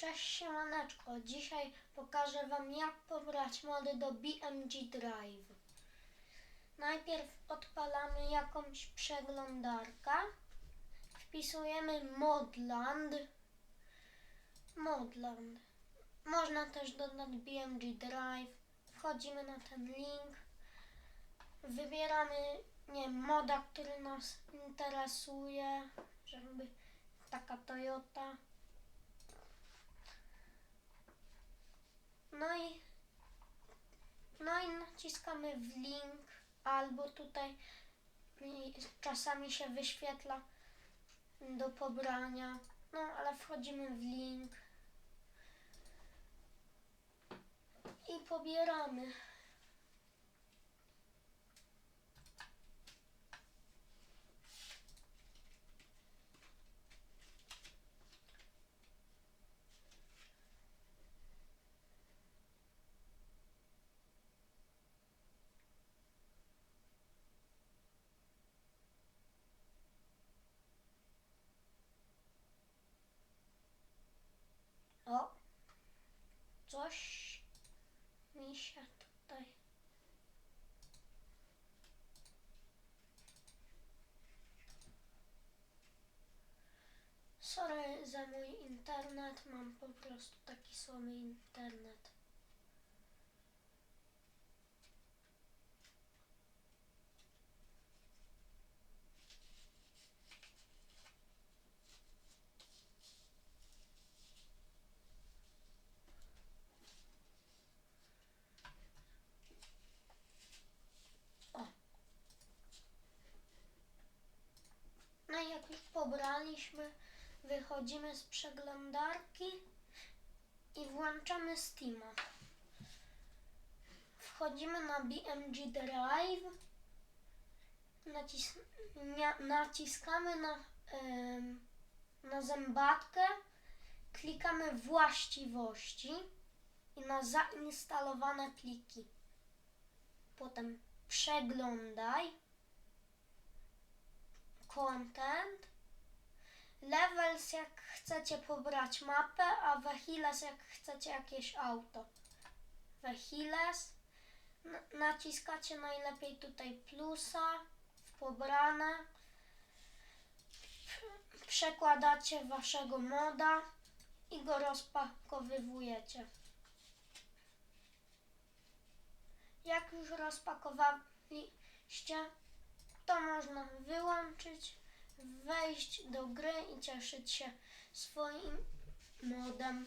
Cześć siemaneczko, dzisiaj pokażę Wam jak pobrać mody do BMG Drive. Najpierw odpalamy jakąś przeglądarkę, wpisujemy Modland. Modland. Można też dodać BMG Drive. Wchodzimy na ten link. Wybieramy nie moda, który nas interesuje, żeby taka Toyota. No i, i naciskamy w link, albo tutaj czasami się wyświetla do pobrania. No ale wchodzimy w link i pobieramy. Coś mi się tutaj. Sorry za mój internet, mam po prostu taki słaby internet. Już pobraliśmy, wychodzimy z przeglądarki i włączamy Steama. Wchodzimy na BMG Drive, nacis naciskamy na, na zębatkę, klikamy właściwości i na zainstalowane pliki. Potem przeglądaj content. Levels jak chcecie pobrać mapę, a Vehiles jak chcecie jakieś auto. Vehiles. Naciskacie najlepiej tutaj plusa w pobrane. Przekładacie waszego moda i go rozpakowywujecie. Jak już rozpakowaliście, to można wyłączyć, wejść do gry i cieszyć się swoim modem.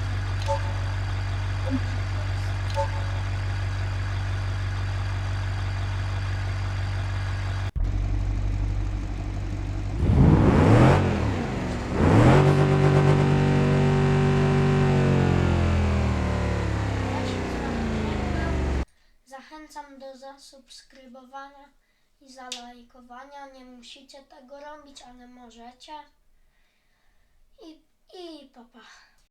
Zachęcam do zasubskrybowania i zalajkowania. Nie musicie tego robić, ale możecie. I, i papa. Pa.